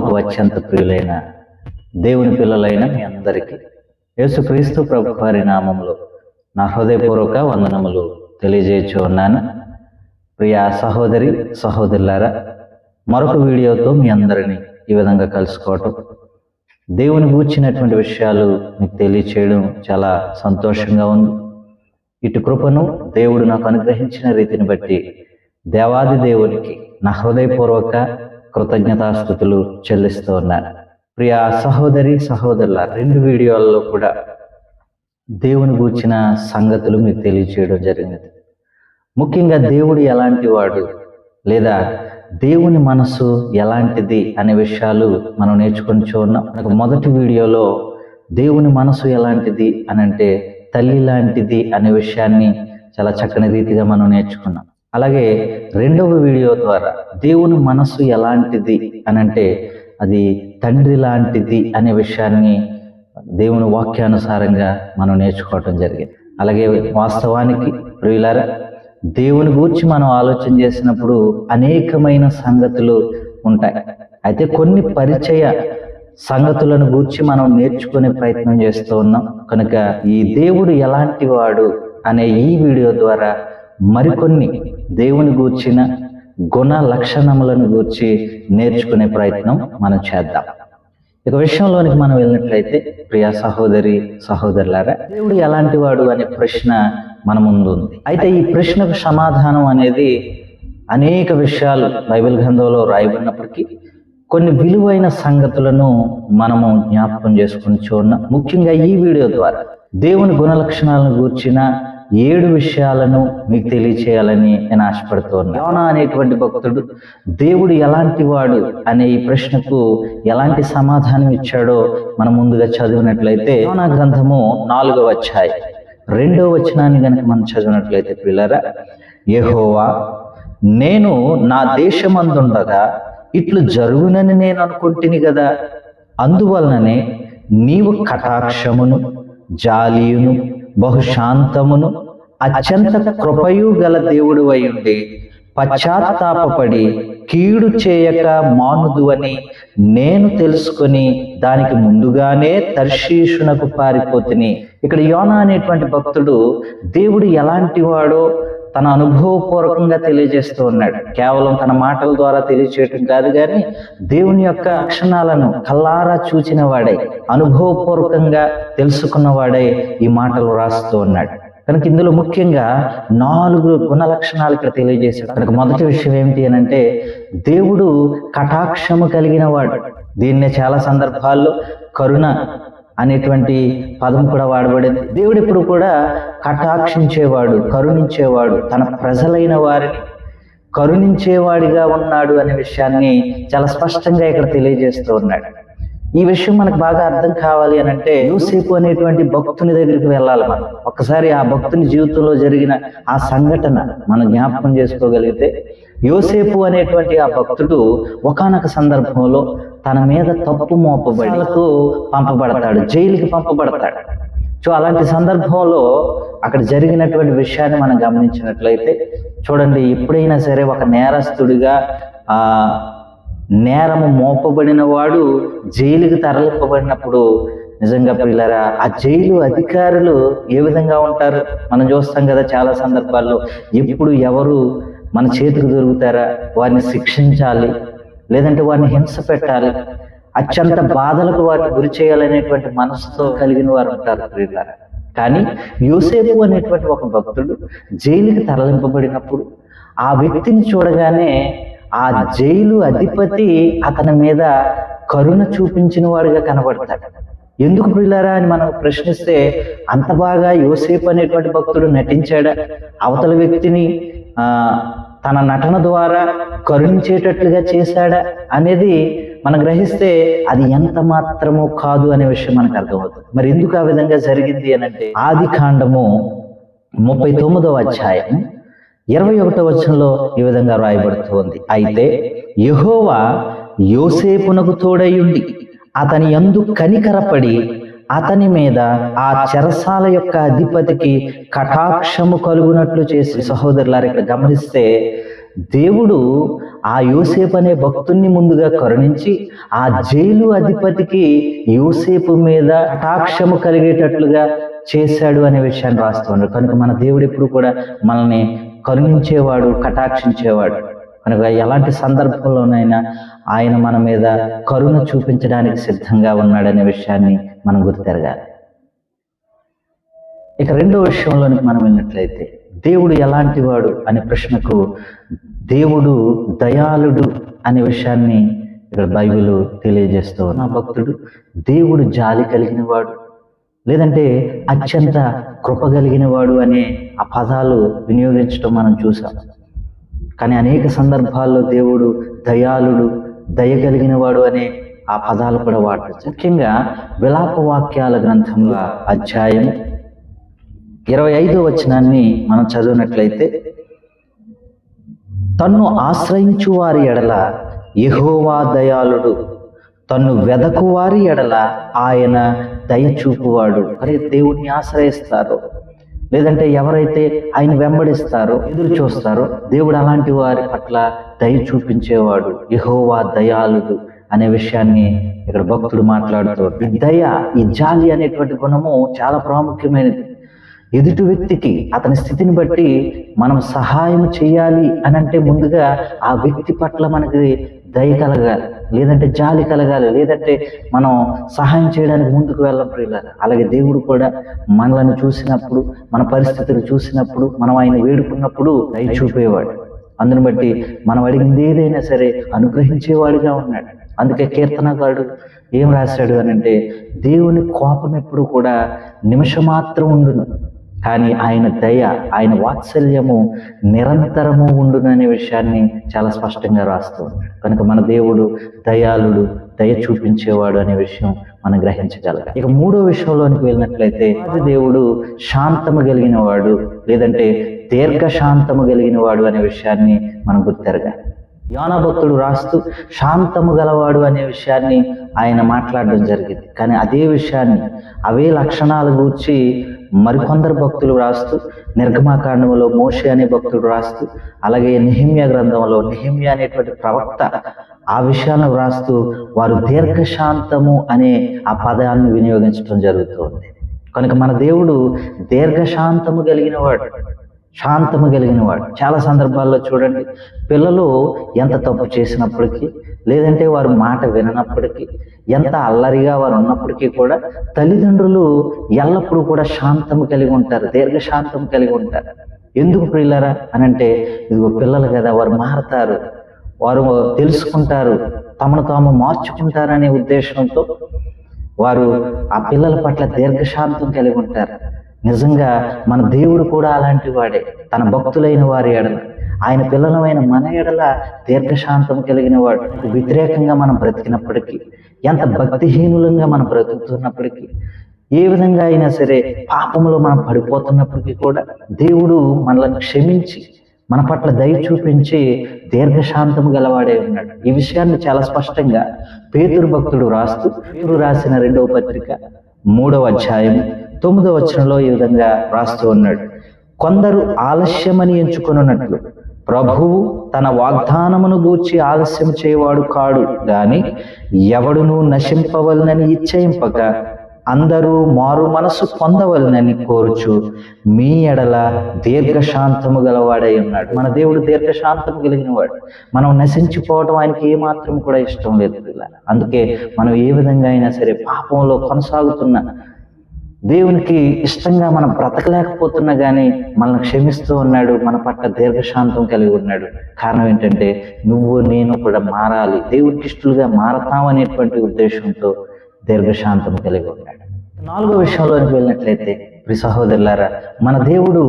మాకు అత్యంత ప్రియులైన దేవుని పిల్లలైన మీ అందరికీ. యేసుక్రీస్తు ప్రభు వారి నామంలో నా హృదయపూర్వక వందనములు తెలియజేయచ్చు ఉన్నాను ప్రియ సహోదరి సహోదరులారా మరొక వీడియోతో మీ అందరినీ ఈ విధంగా కలుసుకోవటం. దేవుని గూర్చినటువంటి విషయాలు మీకు తెలియచేయడం చాలా సంతోషంగా ఉంది. ఇటు కృపను దేవుడు నాకు అనుగ్రహించిన రీతిని బట్టి దేవాది దేవునికి నా హృదయపూర్వక కృతజ్ఞతాస్థుతులు చెల్లిస్తూ ఉన్నాను ప్రియ సహోదరి సహోదరుల రెండు వీడియోలలో కూడా దేవుని గూర్చిన సంగతులు మీకు తెలియచేయడం జరిగినది ముఖ్యంగా దేవుడు ఎలాంటి వాడు లేదా దేవుని మనసు ఎలాంటిది అనే విషయాలు మనం నేర్చుకొని ఉన్నాం. మనకు మొదటి వీడియోలో దేవుని మనసు ఎలాంటిది అని అంటే తల్లి లాంటిది అనే విషయాన్ని చాలా చక్కని రీతిగా మనం నేర్చుకున్నాం. అలాగే రెండవ వీడియో ద్వారా దేవుని మనస్సు ఎలాంటిది అని అంటే అది తండ్రి లాంటిది అనే విషయాన్ని దేవుని వాక్యానుసారంగా మనం నేర్చుకోవటం జరిగింది. అలాగే వాస్తవానికి ప్రియులారా దేవుని గూర్చి మనం ఆలోచన చేసినప్పుడు అనేకమైన సంగతులు ఉంటాయి. అయితే కొన్ని పరిచయ సంగతులను గూర్చి మనం నేర్చుకునే ప్రయత్నం చేస్తూ ఉన్నాం. కనుక ఈ దేవుడు ఎలాంటి వాడు అనే ఈ వీడియో ద్వారా మరికొన్ని దేవుని గూర్చిన గుణ లక్షణములను గూర్చి నేర్చుకునే ప్రయత్నం మనం చేద్దాం. ఇక విషయంలోనికి మనం వెళ్ళినట్లయితే ప్రియా సహోదరి సహోదరులారా దేవుడు ఎలాంటి వాడు అనే ప్రశ్న మన ముందు ఉంది అయితే ఈ ప్రశ్నకు సమాధానం అనేది అనేక విషయాలు బైబిల్ గ్రంథంలో రాయబడినప్పటికీ కొన్ని విలువైన సంగతులను మనము జ్ఞాపకం చేసుకుని చూడడం ముఖ్యంగా ఈ వీడియో ద్వారా. దేవుని గుణ లక్షణాలను గూర్చిన ఏడు విషయాలను మీకు తెలియచేయాలని నేను ఆశపడుతున్నాను యోనా అనేటువంటి భక్తుడు దేవుడు ఎలాంటి వాడు? అనే ఈ ప్రశ్నకు ఎలాంటి సమాధానం ఇచ్చాడో మనం ముందుగా చదివినట్లయితే యోనా గ్రంథము నాలుగవ వచ్చాయి రెండో వచనాన్ని కనుక మనం చదివినట్లయితే పిల్లరా యహోవా నేను నా దేశమందుండగా ఇట్లు జరుగునని నేను అనుకుంటుని కదా అందువలననే నీవు కటాక్షమును జాలియును బహుశాంతమును అత్యంత కృపయు గల దేవుడు అయ్యుండి పశ్చాత్తాపడి కీడు చేయక మానుదు అని నేను తెలుసుకొని దానికి ముందుగానే తర్శీషునకు పారిపోతుని. ఇక్కడ యోనా అనేటువంటి భక్తుడు దేవుడు ఎలాంటి వాడో తన అనుభవపూర్వకంగా తెలియజేస్తూ ఉన్నాడు. కేవలం తన మాటల ద్వారా తెలియచేయటం కాదు కానీ దేవుని యొక్క లక్షణాలను కల్లారా చూచిన వాడై అనుభవపూర్వకంగా తెలుసుకున్నవాడై ఈ మాటలు రాస్తూ ఉన్నాడు. కనుక ఇందులో ముఖ్యంగా నాలుగు గుణ లక్షణాలు ఇక్కడ తెలియజేశాడు. కనుక మొదటి విషయం ఏమిటి అని అంటే దేవుడు కటాక్షము కలిగిన వాడు. దీన్నే చాలా సందర్భాల్లో కరుణ అనేటువంటి పదం కూడా వాడబడింది. దేవుడు ఇప్పుడు కూడా కటాక్షించేవాడు కరుణించేవాడు తన ప్రజలైన వారిని కరుణించేవాడిగా ఉన్నాడు అనే విషయాన్ని చాలా స్పష్టంగా ఇక్కడ తెలియజేస్తూ ఉన్నాడు. ఈ విషయం మనకు బాగా అర్థం కావాలి అని అంటే యూసేపు అనేటువంటి భక్తుని దగ్గరికి వెళ్ళాలి మనం. ఒక్కసారి ఆ భక్తుని జీవితంలో జరిగిన ఆ సంఘటన మనం జ్ఞాపకం చేసుకోగలిగితే యోసేపు అనేటువంటి ఆ భక్తుడు ఒకానొక సందర్భంలో తన మీద తప్పు మోపబడిలకు పంపబడతాడు జైలుకి పంపబడతాడు. సో అలాంటి సందర్భంలో అక్కడ జరిగినటువంటి విషయాన్ని మనం గమనించినట్లయితే చూడండి ఎప్పుడైనా సరే ఒక నేరస్తుడిగా ఆ నేరము మోపబడిన వాడు జైలుకి తరలింపబడినప్పుడు నిజంగా పిల్లరా ఆ జైలు అధికారులు ఏ విధంగా ఉంటారు? మనం చూస్తాం కదా చాలా సందర్భాల్లో ఎప్పుడు ఎవరు మన చేతికి దొరుకుతారా? వారిని శిక్షించాలి లేదంటే వారిని హింస పెట్టాలి. అత్యంత బాధలకు వారిని గురి చేయాలనేటువంటి మనసుతో కలిగిన వారు ఉంటారు ప్రియులారా. కానీ యూసేపు అనేటువంటి ఒక భక్తుడు జైలుకి తరలింపబడినప్పుడు ఆ వ్యక్తిని చూడగానే ఆ జైలు అధిపతి అతని మీద కరుణ చూపించిన వాడిగా కనబడతాడు. ఎందుకు ప్రియులారా అని మనం ప్రశ్నిస్తే అంత బాగా యోసేపు అనేటువంటి భక్తుడు నటించాడా? అవతల వ్యక్తిని ఆ తన నటన ద్వారా కరుణించేటట్లుగా చేశాడా అనేది మనం గ్రహిస్తే అది ఎంత మాత్రము కాదు అనే విషయం మనకు అర్థమవుతుంది. మరి ఎందుకు ఆ విధంగా జరిగింది అని అంటే ఆది కాండము ముప్పై తొమ్మిదవ అధ్యాయం ఇరవై ఒకటో వచనంలో ఈ విధంగా రాయబడుతుంది అయితే యహోవా యోసేపునకు తోడయుండి అతని యందు కనికరపడి అతని మీద ఆ చెరసాల యొక్క అధిపతికి కటాక్షము కలుగునట్లు చేసి సహోదరులారు ఇక్కడ గమనిస్తే దేవుడు ఆ యోసేపు అనే భక్తుణ్ణి ముందుగా కరుణించి ఆ జైలు అధిపతికి యోసేపు మీద కటాక్షము కలిగేటట్లుగా చేశాడు అనే విషయాన్ని రాస్తున్నాడు కనుక మన దేవుడు ఎప్పుడు కూడా మనల్ని కరుణించేవాడు కటాక్షించేవాడు. మనకు ఎలాంటి సందర్భంలోనైనా ఆయన మన మీద కరుణ చూపించడానికి సిద్ధంగా ఉన్నాడనే విషయాన్ని మనం గుర్తెరగాలి. ఇక రెండో విషయంలోనికి మనం వెళ్ళినట్లయితే దేవుడు ఎలాంటి వాడు అనే ప్రశ్నకు దేవుడు దయాళుడు అనే విషయాన్ని ఇక్కడ బైబిల్ తెలియజేస్తూ ఉన్న. భక్తుడు దేవుడు జాలి కలిగిన వాడు లేదంటే అత్యంత కృప కలిగిన వాడు అనే ఆ పదాలు వినియోగించడం మనం చూసాం. కానీ అనేక సందర్భాల్లో దేవుడు దయాళుడు దయ కలిగిన వాడు అనే ఆ పదాలు కూడా వాడచ్చు ముఖ్యంగా విలాప వాక్యాల గ్రంథంలో అధ్యాయం ఇరవై ఐదో వచనాన్ని మనం చదివినట్లయితే తన్ను ఆశ్రయించు వారి ఎడల యహోవా దయాళుడు తన్ను వెదకు వారి ఎడల ఆయన దయ చూపువాడు. అరే దేవుణ్ణి ఆశ్రయిస్తారు? లేదంటే ఎవరైతే ఆయన వెంబడిస్తారో ఎదురు చూస్తారో దేవుడు అలాంటి వారి పట్ల దయ చూపించేవాడు యహోవా దయాళుడు అనే విషయాన్ని ఇక్కడ భక్తుడు మాట్లాడుతూ ఈ దయ ఈ జాలి అనేటువంటి గుణము చాలా ప్రాముఖ్యమైనది. ఎదుటి వ్యక్తికి అతని స్థితిని బట్టి మనం సహాయం చేయాలి అని అంటే ముందుగా ఆ వ్యక్తి పట్ల మనకి దయ కలగాలి. లేదంటే జాలి కలగాలి లేదంటే మనం సహాయం చేయడానికి ముందుకు వెళ్ళడం అలాగే దేవుడు కూడా మనలను చూసినప్పుడు మన పరిస్థితులు చూసినప్పుడు మనం ఆయన వేడుకున్నప్పుడు దయ చూపేవాడు. అందుని బట్టి మనం అడిగింది ఏదైనా సరే అనుగ్రహించేవాడిగా ఉన్నాడు. అందుకే కీర్తనకారుడు ఏం రాశాడు అని అంటే దేవుని కోపం ఎప్పుడు కూడా నిమిషమాత్రం ఉండును. కానీ ఆయన దయ ఆయన వాత్సల్యము నిరంతరము ఉండుననే విషయాన్ని చాలా స్పష్టంగా రాస్తూ కనుక మన దేవుడు దయాళుడు దయ చూపించేవాడు అనే విషయం మనం గ్రహించగలగాలి. ఇక మూడో విషయంలోనికి వెళ్ళినట్లయితే దేవుడు శాంతము కలిగిన వాడు లేదంటే దీర్ఘ శాంతము కలిగిన వాడు అనే విషయాన్ని మనం గుర్తెరగాలి. యోనభక్తుడు రాస్తూ శాంతము గలవాడు అనే విషయాన్ని ఆయన మాట్లాడడం జరిగింది. కానీ అదే విషయాన్ని అవే లక్షణాలు గూర్చి మరికొందరు భక్తులు రాస్తూ నిర్గమాకాండంలో మోషే అనే భక్తుడు రాస్తూ అలాగే నిహిమ్య గ్రంథంలో నిహిమ్య అనేటువంటి ప్రవక్త ఆ విషయాలను వ్రాస్తూ వారు దీర్ఘశాంతము అనే ఆ పదాన్ని వినియోగించడం జరుగుతుంది. కనుక మన దేవుడు దీర్ఘశాంతము కలిగిన వాడు శాంతము కలిగిన వాడు చాలా సందర్భాల్లో చూడండి పిల్లలు ఎంత తప్పు చేసినప్పటికీ లేదంటే వారు మాట విననప్పటికీ ఎంత అల్లరిగా వారు ఉన్నప్పటికీ కూడా తల్లిదండ్రులు ఎల్లప్పుడూ కూడా శాంతము కలిగి ఉంటారు దీర్ఘశాంతం కలిగి ఉంటారు. ఎందుకు ప్రియులరా అని అంటే ఇదిగో పిల్లలు కదా వారు మారతారు వారు తెలుసుకుంటారు తమను తాము మార్చుకుంటారనే ఉద్దేశంతో వారు ఆ పిల్లల పట్ల దీర్ఘశాంతం కలిగి ఉంటారు. నిజంగా మన దేవుడు కూడా అలాంటి వాడే. తన భక్తులైన వారి ఎడల. ఆయన పిల్లలమైన మన ఎడల దీర్ఘశాంతం కలిగిన వాడు. వ్యతిరేకంగా మనం బ్రతికినప్పటికీ ఎంత భక్తిహీనులంగా మనం బ్రతుకుతున్నప్పటికీ ఏ విధంగా అయినా సరే పాపంలో మనం పడిపోతున్నప్పటికీ కూడా దేవుడు మనల్ని క్షమించి మన పట్ల దయ చూపించి దీర్ఘశాంతం గలవాడే ఉన్నాడు. ఈ విషయాన్ని చాలా స్పష్టంగా పేతురు భక్తుడు రాస్తూ పేతురు రాసిన రెండవ పత్రిక మూడవ అధ్యాయం తొమ్మిదో వచనంలో ఈ విధంగా రాస్తూ ఉన్నాడు. కొందరు ఆలస్యమని ఎంచుకొనున్నట్లు ప్రభువు తన వాగ్దానమును గూర్చి ఆలస్యం చేయవాడు కాడు గాని ఎవడును నశింపవలనని ఇచ్చయింపక అందరూ మారు మనసు పొందవలనని కోరుచు మీ ఎడల దీర్ఘశాంతము గలవాడై ఉన్నాడు. మన దేవుడు దీర్ఘశాంతము కలిగిన వాడు మనం నశించిపోవడం ఆయనకి ఏమాత్రం కూడా ఇష్టం లేదు. అందుకే మనం ఏ విధంగా అయినా సరే పాపంలో కొనసాగుతున్న దేవునికి ఇష్టంగా మనం బ్రతకలేకపోతున్నా కానీ మనల్ని క్షమిస్తూ ఉన్నాడు మన పట్ల దీర్ఘశాంతం కలిగి ఉన్నాడు. కారణం ఏంటంటే నువ్వు నేను కూడా మారాలి. దేవునికి ఇష్టలుగా మారతామనేటువంటి ఉద్దేశంతో దీర్ఘశాంతం కలిగి ఉన్నాడు. నాలుగో విషయంలోకి వెళ్ళినట్లయితే ప్రి సహోదరులారా మన దేవుడు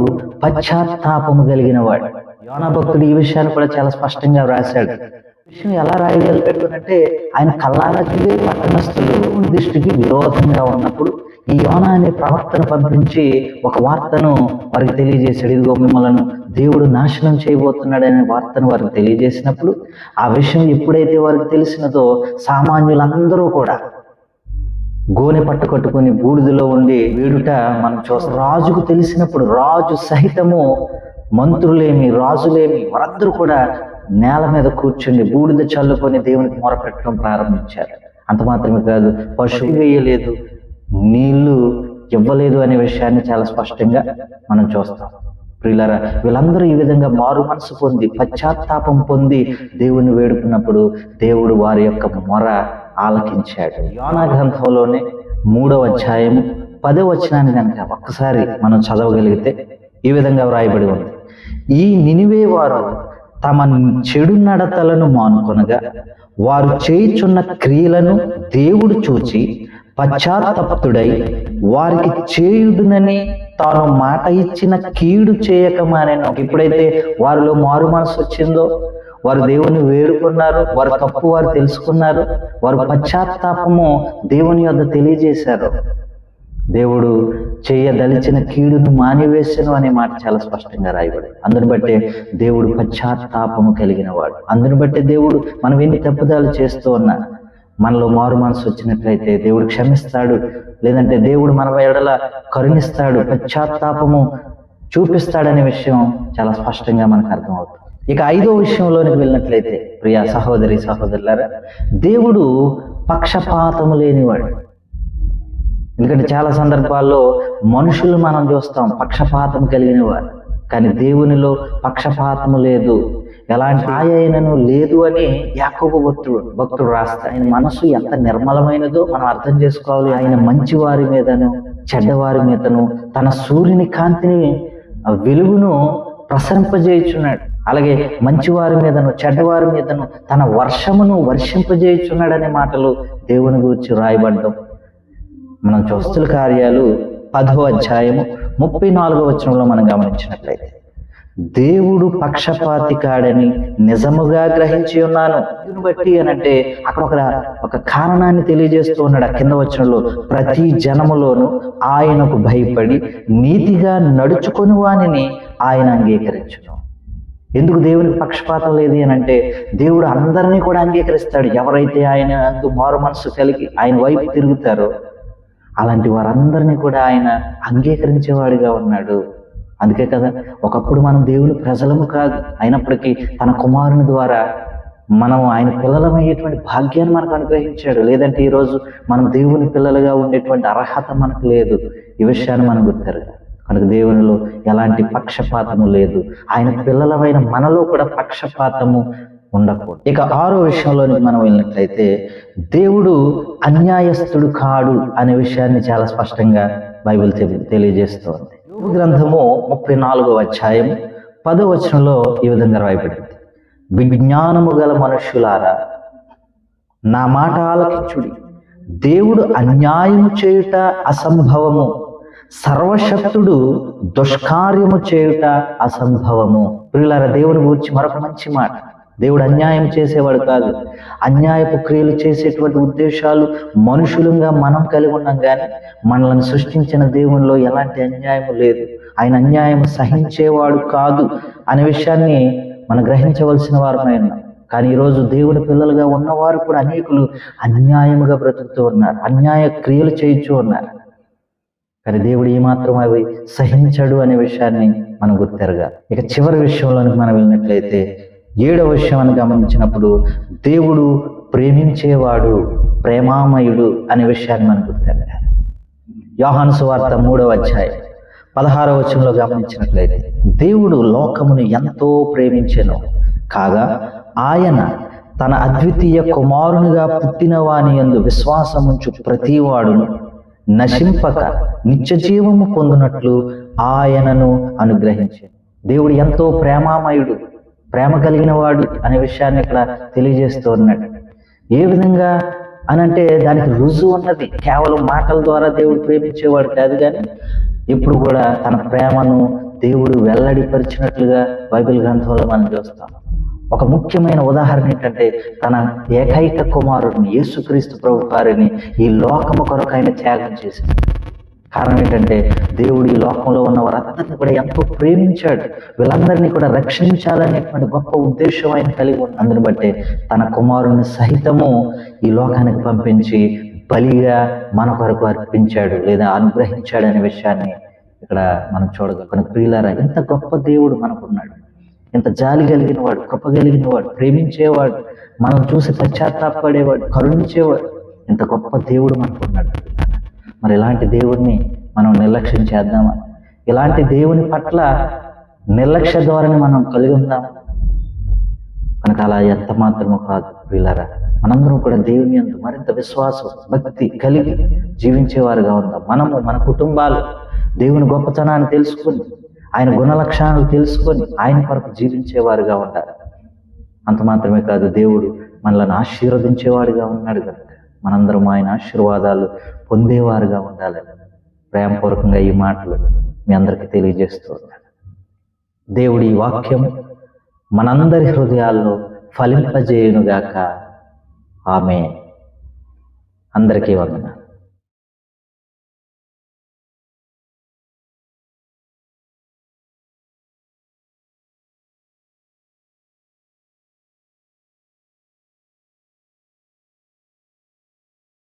పశ్చాత్తాపము కలిగిన వాడు. యోనా భక్తుడు ఈ విషయాన్ని కూడా చాలా స్పష్టంగా వ్రాశాడు. విషయం ఎలా రాయగలిగాడు అంటే ఆయన కళ్ళారకి పట్టణస్థులు దృష్టికి విరోధంగా ఉన్నప్పుడు ఈ యోన అనే ప్రవర్తన పంపించి ఒక వార్తను వారికి తెలియజేశాడు. ఇదిగో మిమ్మల్ని దేవుడు నాశనం చేయబోతున్నాడనే వార్తను వారికి తెలియజేసినప్పుడు ఆ విషయం ఎప్పుడైతే వారికి తెలిసినదో సామాన్యులందరూ కూడా గోనె పట్టు కట్టుకుని బూడిదలో ఉండి వేడుట మనం చూస్తాం. రాజుకు తెలిసినప్పుడు రాజు సహితము మంత్రులేమి రాజులేమి వారందరూ కూడా నేల మీద కూర్చుని బూడిద చల్లుకొని దేవునికి మొరపెట్టడం ప్రారంభించారు. అంత మాత్రమే కాదు పశువు వేయలేదు నీళ్ళు ఇవ్వలేదు అనే విషయాన్ని చాలా స్పష్టంగా మనం చూస్తాం. ప్రియులరా వీళ్ళందరూ ఈ విధంగా మారు మనసు పొంది పశ్చాత్తాపం పొంది దేవుని వేడుకున్నప్పుడు దేవుడు వారి యొక్క మొర ఆలకించాడు. యోనా గ్రంథంలోనే మూడవ అధ్యాయం పదో వచనాన్ని కనుక ఒక్కసారి మనం చదవగలిగితే ఈ విధంగా వ్రాయబడి ఉంది. ఈ నినివే వారు తమ చెడు నడతలను మానుకొనగా వారు చేయుచున్న క్రియలను దేవుడు చూచి పశ్చాత్తప్తుడై వారికి చేయుడునని తాను మాట ఇచ్చిన కీడు చేయకమానెను ఎప్పుడైతే వారిలో మారు మనసు వచ్చిందో? వారు దేవుని వేడుకున్నారు వారు తప్పు వారు తెలుసుకున్నారు వారు పశ్చాత్తాపము దేవుని యొద్ద తెలియజేశారు. దేవుడు చేయదలిచిన కీడును మానివేశను అనే మాట చాలా స్పష్టంగా రాయబడి అందుని బట్టే దేవుడు పశ్చాత్తాపము కలిగిన వాడు. అందుని బట్టే దేవుడు మనం ఎన్ని తప్పుదాలు చేస్తూ ఉన్నా మనలో మారు మనసు వచ్చినట్లయితే దేవుడు క్షమిస్తాడు. లేదంటే దేవుడు మన ఎడల కరుణిస్తాడు. పశ్చాత్తాపము చూపిస్తాడనే విషయం చాలా స్పష్టంగా మనకు అర్థమవుతుంది. ఇక ఐదో విషయంలోనికి వెళ్ళినట్లయితే ప్రియా సహోదరి సహోదరులారా దేవుడు పక్షపాతము లేనివాడు. ఎందుకంటే చాలా సందర్భాల్లో మనుషులు మనం చూస్తాం పక్షపాతం కలిగిన వారు. కానీ దేవునిలో పక్షపాతము లేదు. ఎలాంటి ఆయనను లేదు అని యాకోబు భక్తుడు భక్తుడు రాస్తే ఆయన మనసు ఎంత నిర్మలమైనదో మనం అర్థం చేసుకోవాలి. ఆయన మంచి వారి మీదను చెడ్డవారి మీదను తన సూర్యుని కాంతిని ఆ వెలుగును ప్రసరింపజేయుచున్నాడు. అలాగే మంచివారి మీదను చెడ్డవారి మీదను తన వర్షమును వర్షింపజేయుచున్నాడనే మాటలు దేవుని గురించి రాయబడ్డం. మనం చూస్తుల కార్యాలు పదో అధ్యాయము ముప్పై నాలుగో వచనంలో మనం గమనించినట్లయితే దేవుడు పక్షపాతి కాడని నిజముగా గ్రహించి ఉన్నాను. దీన్ని బట్టి అనంటే అక్కడ ఒక ఒక కారణాన్ని తెలియజేస్తూ ఉన్నాడు. ఆ కింద వచ్చినలో ప్రతి జనములోను ఆయనకు భయపడి నీతిగా నడుచుకొని వానిని ఆయన అంగీకరించును. ఎందుకు దేవునికి పక్షపాతం లేదు అని అంటే దేవుడు అందరినీ కూడా అంగీకరిస్తాడు. ఎవరైతే ఆయన మారు మనసు కలిగి ఆయన వైపు తిరుగుతారో అలాంటి వారందరినీ కూడా ఆయన అంగీకరించేవాడిగా ఉన్నాడు. అందుకే కదా ఒకప్పుడు మనం దేవుని ప్రజలము కాదు. అయినప్పటికీ తన కుమారుని ద్వారా మనం ఆయన పిల్లలమయ్యేటువంటి భాగ్యాన్ని మనకు అనుగ్రహించాడు. లేదంటే ఈరోజు మనం దేవుని పిల్లలుగా ఉండేటువంటి అర్హత మనకు లేదు. ఈ విషయాన్ని మనం గుర్తారు మనకు దేవునిలో ఎలాంటి పక్షపాతము లేదు. ఆయన పిల్లలమైన మనలో కూడా పక్షపాతము ఉండకూడదు. ఇక ఆరో విషయంలోనికి మనం వెళ్ళినట్లయితే దేవుడు అన్యాయస్తుడు కాడు అనే విషయాన్ని చాలా స్పష్టంగా బైబిల్ తెలియజేస్తోంది. యోబు గ్రంథము ముప్పై నాలుగో అధ్యాయం పదో వచనంలో ఈ విధంగా రాయబడింది. విజ్ఞానము గల మనుష్యులారా నా మాట ఆలకించుడి. దేవుడు అన్యాయము చేయుట అసంభవము సర్వశక్తుడు దుష్కార్యము చేయుట అసంభవము. ప్రియులారా దేవుని గురించి మరొక మంచి మాట. దేవుడు అన్యాయం చేసేవాడు కాదు. అన్యాయపు క్రియలు చేసేటువంటి ఉద్దేశాలు మనుషులంగా మనం కలిగి ఉన్నాం కానీ మనల్ని సృష్టించిన దేవునిలో ఎలాంటి అన్యాయం లేదు. ఆయన అన్యాయం సహించేవాడు కాదు అనే విషయాన్ని మనం గ్రహించవలసిన వారమే ఉన్నాం. కానీ ఈరోజు దేవుని పిల్లలుగా ఉన్నవారు కూడా అనేకులు అన్యాయముగా బ్రతుకుతూ ఉన్నారు. అన్యాయ క్రియలు చేయించు ఉన్నారు. కానీ దేవుడు ఏమాత్రం అవి సహించడు అనే విషయాన్ని మనం గుర్తెరగా ఇక చివరి విషయంలోనికి మనం వెళ్ళినట్లయితే ఏడవ విషయాన్ని గమనించినప్పుడు దేవుడు ప్రేమించేవాడు ప్రేమామయుడు అనే విషయాన్ని మనం గుర్తెరగా యోహాను సువార్త మూడవ అధ్యాయం పదహారవ వచనంలో గమనించినట్లయితే దేవుడు లోకమును ఎంతో ప్రేమించెను. కాగా ఆయన తన అద్వితీయ కుమారునిగా పుట్టిన వాని యందు విశ్వాసముంచు ప్రతివాడును నశింపక నిత్య జీవము పొందినట్లు ఆయనను అనుగ్రహించాడు దేవుడు ఎంతో ప్రేమామయుడు ప్రేమ కలిగిన వాడు అనే విషయాన్ని ఇక్కడ తెలియజేస్తూ ఉన్నాడు. ఏ విధంగా అనంటే దానికి రుజువు ఉన్నది. కేవలం మాటల ద్వారా దేవుడు ప్రేమించేవాడు కాదు కానీ ఇప్పుడు కూడా తన ప్రేమను దేవుడు వెల్లడిపరిచినట్లుగా బైబిల్ గ్రంథంలో మనం చూస్తాం. ఒక ముఖ్యమైన ఉదాహరణ ఏంటంటే తన ఏకైక కుమారుడిని యేసుక్రీస్తు ప్రభు వారిని ఈ లోకము కొరకు ఆయన త్యాగం చేసింది కారణం ఏంటంటే దేవుడు ఈ లోకంలో ఉన్న వారందరినీ కూడా ఎంతో ప్రేమించాడు. వీళ్ళందరినీ కూడా రక్షించాలనేటువంటి గొప్ప ఉద్దేశం ఆయన కలిగి ఉంది అందుని బట్టే తన కుమారుని సహితము ఈ లోకానికి పంపించి బలిగా మన కొరకు అర్పించాడు లేదా అనుగ్రహించాడు అనే విషయాన్ని ఇక్కడ మనం చూడగలం. ప్రియులారా ఇంత గొప్ప దేవుడు మనకున్నాడు. ఇంత జాలి కలిగిన వాడు కృప కలిగిన వాడు ప్రేమించేవాడు మనం చూసి పశ్చాత్తాపడేవాడు కరుణించేవాడు ఇంత గొప్ప దేవుడు మనకున్నాడు. మరి ఇలాంటి దేవుడిని మనం నిర్లక్ష్యం చేద్దామా? ఇలాంటి దేవుని పట్ల నిర్లక్ష్య ధోరణి మనం కలిగి ఉందాం కనుక అలా ఎంత మాత్రమో కాదు వీళ్ళరా మనందరం కూడా దేవుని అందు మరింత విశ్వాసం భక్తి కలిగి జీవించేవారుగా ఉందాం. మనము మన కుటుంబాలు దేవుని గొప్పతనాన్ని తెలుసుకొని ఆయన గుణ లక్షణాలు తెలుసుకొని ఆయన కొరకు జీవించేవారుగా ఉండాలి. అంత మాత్రమే కాదు దేవుడు మనల్ని ఆశీర్వదించేవాడుగా ఉన్నాడు కనుక. మనందరం ఆయన ఆశీర్వాదాలు పొందేవారుగా ఉండాలి ప్రేమపూర్వకంగా ఈ మాటలు మీ అందరికీ తెలియజేస్తూ దేవుడి ఈ వాక్యం మనందరి హృదయాల్లో ఫలింపజేయునుగాక. ఆమె అందరికీ వందనాలు.